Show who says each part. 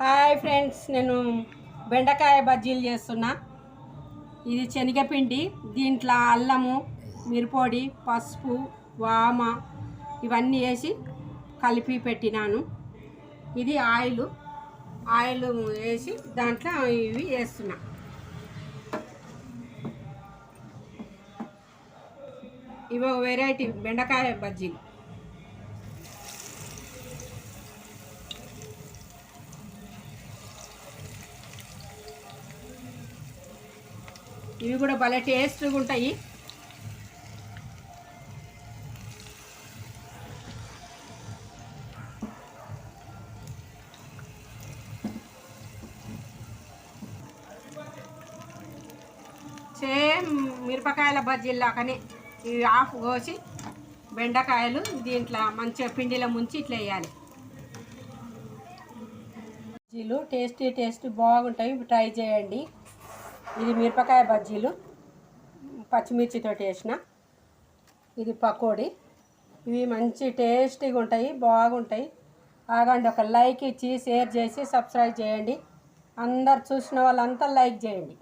Speaker 1: Hi friends నేను బెండకాయ బజ్జీలు చేస్తున్నా. ఇది శనగపిండి దీంట్లో అల్లము మిరపొడి పసుపు వామ ఇవన్నీ వేసి కలిపి పెట్టినాను. ఇది ఆయిల్ ఆయిల్ వేసి దాంట్లో ఇవి వేస్తున్నా. ఇవి ఒక వెరైటీ బెండకాయ బజ్జీలు. ఇవి కూడా భలే టేస్ట్గా ఉంటాయి. సేమ్ మిరపకాయల బజ్జీలాగానే ఇవి ఆఫ్ కోసి బెండకాయలు దీంట్లో మంచిగా పిండిలో ముంచి ఇట్లా వేయాలి. బజ్జీలు టేస్టీ టేస్టీ బాగుంటాయి. ట్రై చేయండి. ఇది మిరపకాయ బజ్జీలు పచ్చిమిర్చితో వేసిన. ఇది పకోడీ. ఇవి మంచి టేస్టీగా ఉంటాయి బాగుంటాయి. ఆగండి ఒక లైక్ ఇచ్చి షేర్ చేసి సబ్స్క్రైబ్ చేయండి. అందరు చూసిన వాళ్ళంతా లైక్ చేయండి.